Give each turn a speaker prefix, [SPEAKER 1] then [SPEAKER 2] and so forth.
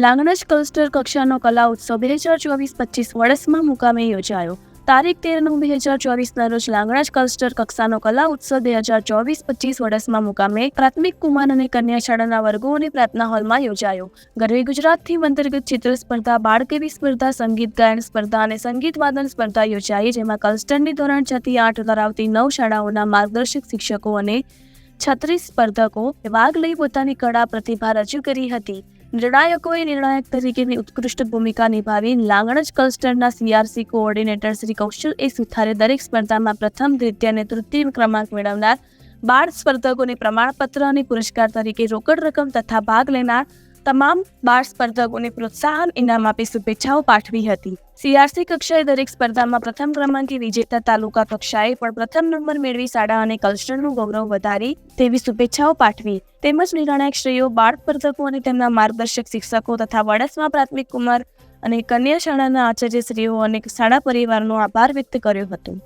[SPEAKER 1] Langhnaj cluster કક્ષાનો કલા ઉત્સવ બે હજાર ચોવીસ પચીસ વડસમાં મુકામે યોજાયો. તારીખ તેર નવ બે હજાર ચોવીસના રોજ લાંગણજ કલસ્ટર કક્ષાનો કલા ઉત્સવ બે હજાર ચોવીસ પચીસ વડસમાં મુકામે પ્રાથમિક કુમાર અને કન્યા શાળાના વર્ગો અને પ્રાર્થના હોલમાં યોજાયો. ગરવી ગુજરાત થીમ અંતર્ગત ચિત્ર સ્પર્ધા, બાળકેવી સ્પર્ધા, સંગીત ગાયન સ્પર્ધા અને સંગીત વાદન સ્પર્ધા યોજાઈ, જેમાં કલસ્ટરની ધોરણ છ થી આઠ ધરાવતી નવ શાળાઓના માર્ગદર્શક શિક્ષકો અને છત્રીસ સ્પર્ધકો ભાગ લઈ પોતાની કળા પ્રતિભા રજૂ કરી હતી. નિર્ણાયકોએ નિર્ણાયક તરીકેની ઉત્કૃષ્ટ ભૂમિકા નિભાવી Langhnaj ક્લસ્ટરના CRC coordinator Shri Kaushal A સુથારે દરેક સ્પર્ધામાં પ્રથમ દ્વિતીય અને તૃતીય ક્રમાંક મેળવનાર બાળ સ્પર્ધકોને પ્રમાણપત્ર અને પુરસ્કાર તરીકે રોકડ રકમ તથા ભાગ લેનાર તમામ બાળ સ્પર્ધકોને પ્રોત્સાહન, ઇનામ આપી શુભેચ્છાઓ પાઠવી હતી. સીઆરસી કક્ષાએ દરેક સ્પર્ધામાં પ્રથમ ક્રમાંકે વિજેતા તાલુકા કક્ષાએ પણ પ્રથમ નંબર મેળવી શાળા અને કલ્ચરનું ગૌરવ વધારી તેવી શુભેચ્છાઓ પાઠવી. તેમજ નિર્ણાયક શ્રેયો બાળ સ્પર્ધકો અને તેમના માર્ગદર્શક શિક્ષકો તથા વડસમાં પ્રાથમિક કુમાર અને કન્યા શાળાના આચાર્યશ્રીઓ અને શાળા પરિવારનો આભાર વ્યક્ત કર્યો હતો.